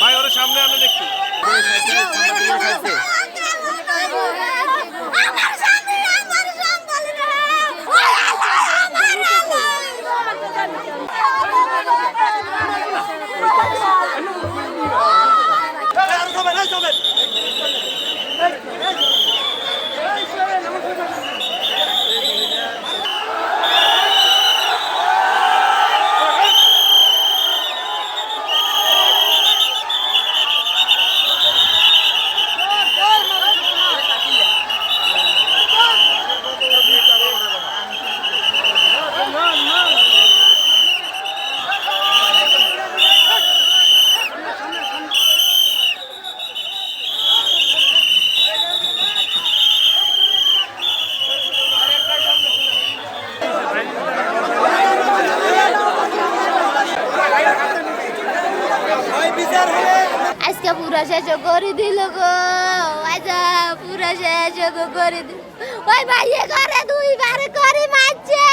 ভাই ওর সামনে আনে দেখি আমার সামনে আমার সম্বল রে ওই আমার আজকে পুরা শেষ করে দিল গো। আজা পুরা শেষ করে দিল। ওই ভাইয়ে করে দুইবার করে মারছে।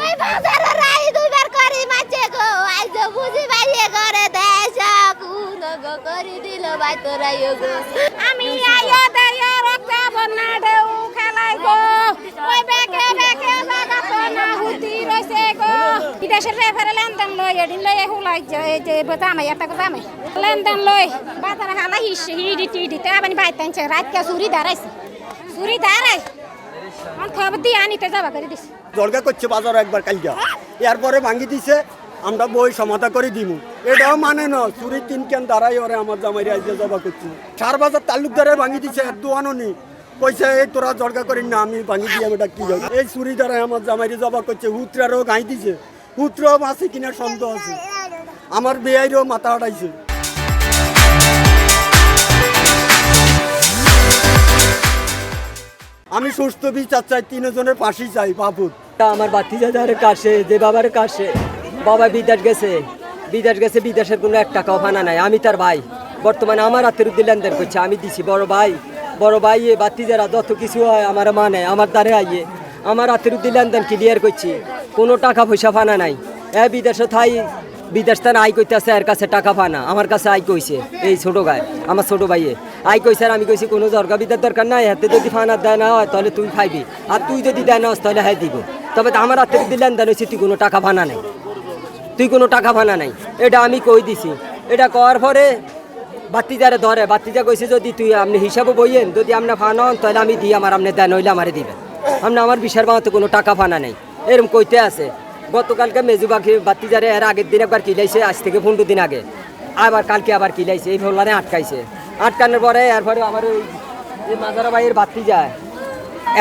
ওই বাজার রাই দুইবার করে মারছে গো। আজ বুঝি ভাইয়ে করে দেশ কোন গো করে দিল ভাই তোরাই গো। আমি আইয়া দেয়া রক্ত বন্যা ঢেউ খেলাই গো। ওই বেকে বেকে হুতি রইছে গো। বিদেশের রেফারে লেনদেন লই এদিন লই হুলাই জামাই একটা জামাই। লেনদেন লই বাজার হালা হিস হিডি টিডি তে আবানি বাইতানছে রাতকে চুরি দাঁড়াইছে। চুরি দাঁড়াই খবর দিয়ে আনিতে যাবা করে দিস জলগা করছে বাজার একবার কালকা। এরপরে ভাঙি দিছে আমরা বই সমাধা করে দিমু। এটাও মানে না চুরি তিন কেন দাঁড়াই ওরে আমার জামাই আইজে জবা করছে। সার বাজার তালুকদারে ভাঙি দিছে দোয়ানো নি কইছে, এই তোরা জলগা করিস না, আমি ভাঙি দিয়ে এটা কি যাই এই চুরি দ্বারা আমার জামাইরে জবা করছে হুত্রারও গাই দিছে হুত্রাও আছে কিনা সন্দেহ আছে। আমার বেয়াইরও মাথা হাঁটাইছে আমি সুস্থ বিচার চাই, তিনজনের পাশেই চাই বাবুত আমার বাতিজাদারের কাছে, যে বাবার কাছে, বাবা বিদেশ গেছে বিদেশ গেছে, বিদেশের কোনো এক টাকাও ফানা নাই। আমি তার ভাই। বর্তমানে আমার হাতের লেনদেন করছে, আমি দিছি, বড় ভাই। বড় ভাই, এ বাতিজারা যত কিছু হয় আমার মা মানে আমার দ্বারে আইয়ে। আমার হাতের উদ্দি লেনদেন ক্লিয়ার করছি। কোনো টাকা পয়সা ফানা নাই। এ বিদেশে থাই, বিদেশ তার আই কইতেছে, এর কাছে টাকা পানা আমার কাছে আই কইছে, এই ছোট গায়ে আমার ছোট ভাইয়ে। আই কইছে আমি কইছি, কোনো দরকার বিদার দরকার নাই, হাতে যদি ফানা দেয় না হয়, তাহলে তুই খাইবি। আর তুই যদি দেয় না তাহলে হ্যাঁ দিব। তবে আমার হাতে যদি লেনদেন হয়েছে তুই কোনো টাকা ফানা নাই। তুই কোনো টাকা ফানা নাই। এটা আমি কই দিছি। এটা করার পরে বাতিজারে ধরে বাতিজা কইছে যদি তুই আপনি হিসাবে বইয়েন, যদি আপনি ফানা হন, তাহলে আমি দিই আমার আপনি দেন হইলে আমারে দিবেন। আপনি আমার বিশার বাঁধতে কোনো টাকা ফানা নাই। এরম কইতে আছে। গতকালকে মেজু পাখি বাতিজারে এর আগের দিন একবার কিলাইছে, আজ থেকে পনেরো দিন আগে। আবার কালকে আবার কিলাইছে, এই ভোলারে আটকাইছে। আটকানোর পরে এরপরে আমার ওই যে মাজারা ভাইয়ের বাতি যায়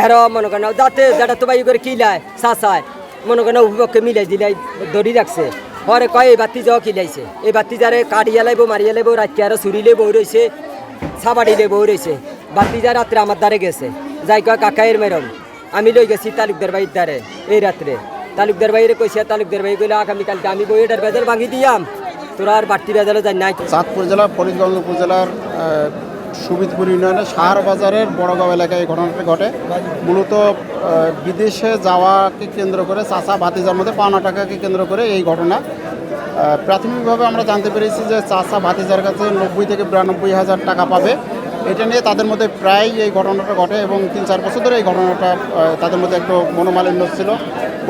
এর মনে করেন, যাতে যেটা তো ভাই করে কিলায়, চাচায়। মনে করেন অভিপক্ষে মিলাই দিলাই, ধরি রাখছে। পরে কয়, এই বাতি যাওয়া কিলাইছে এই বাতি যারে কাটিয়া লাইব, মারিয়া লাইব রাতকে আরও চুরিলে বই রয়েছে সাবাড়িলে বই রয়েছে বাতি যা রাত্রে আমার দ্বারে গেছে। যাই কয়, কাকাইয়ের মেরম। আমি লই গেছি তালুকদার ভাইয়ের দ্বারে, এই রাত্রে। তালুকদার ভাইয়ের কইছে, তালুকদার ভাই কইলে আগামীকালকে আমি বই এটার বেজাল ভাঙি দিয়াম। তোরা আর বাড়তি বেজালে যাই নাই। চাঁদপুর জেলার ফরিদগঞ্জ উপজেলার সুবিদপুর ইউনিয়নের সাহার বাজারের বড়গাঁও এলাকায় এই ঘটনাটি ঘটে। মূলত বিদেশে যাওয়াকে কেন্দ্র করে চাচা ভাতিজার মধ্যে পাওনা টাকাকে কেন্দ্র করে এই ঘটনা। প্রাথমিকভাবে আমরা জানতে পেরেছি যে চাচা ভাতিজার কাছে নব্বই থেকে বিরানব্বই হাজার টাকা পাবে। এটা নিয়ে তাদের মধ্যে প্রায় এই ঘটনাটা ঘটে এবং তিন চার বছর ধরে এই ঘটনাটা তাদের মধ্যে একটু মনোমালিন্য ছিল।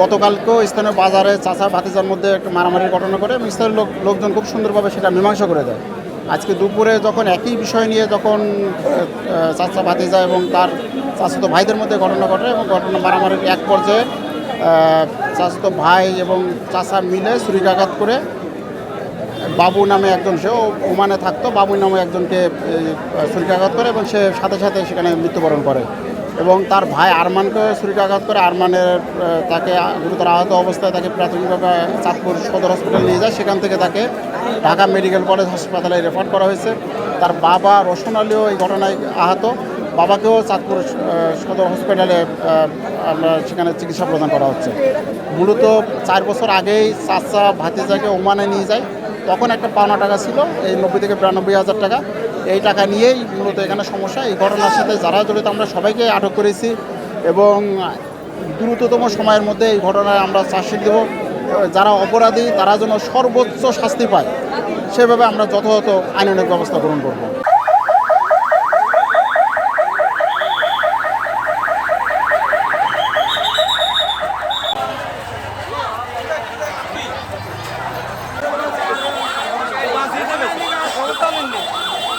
গতকালকেও স্থানীয় বাজারে চাচা ভাতিজার মধ্যে একটু মারামারির ঘটনা করে এবং স্থানীয় লোক লোকজন খুব সুন্দরভাবে সেটা মীমাংসা করে দেয়। আজকে দুপুরে যখন একই বিষয় নিয়ে যখন চাচা যায় এবং তার চাচাতো ভাইদের মধ্যে ঘটনা ঘটে এবং ঘটনা মারামারির এক পর্যায়ে চাষিত ভাই এবং চাচা মিলে ছুরিকাঘাত করে বাবু নামে একজন সে ওমানে থাকতো, বাবু নামে একজনকে ছুরিকাঘাত করে এবং সে সাথে সাথে সেখানে মৃত্যুবরণ করে। এবং তার ভাই আরমানকে ছুরিকাঘাত করে আরমানের তাকে গুরুতর আহত অবস্থায় তাকে প্রাথমিকভাবে চাঁদপুর সদর হসপিটালে নিয়ে যায়। সেখান থেকে তাকে ঢাকা মেডিকেল কলেজ হাসপাতালে রেফার করা হয়েছে। তার বাবা রোশন আলীও এই ঘটনায় আহত। বাবাকেও চাঁদপুর সদর হসপিটালে আমরা সেখানে চিকিৎসা প্রদান করা হচ্ছে। মূলত চার বছর আগেই চাচা ভাতিজাকে ওমানে নিয়ে যায়। তখন একটা পাওনা টাকা ছিল, এই নব্বই থেকে বিরানব্বই হাজার টাকা। এই টাকা নিয়েই মূলত এখানে সমস্যা। এই ঘটনার সাথে যারা জড়িত, আমরা সবাইকে আটক করেছি এবং দ্রুততম সময়ের মধ্যে এই ঘটনায় আমরা চার্জশিট দেব। যারা অপরাধী, তারা যেন সর্বোচ্চ শাস্তি পায়, সেভাবে আমরা যথাযথ আইনানিক ব্যবস্থা গ্রহণ করব।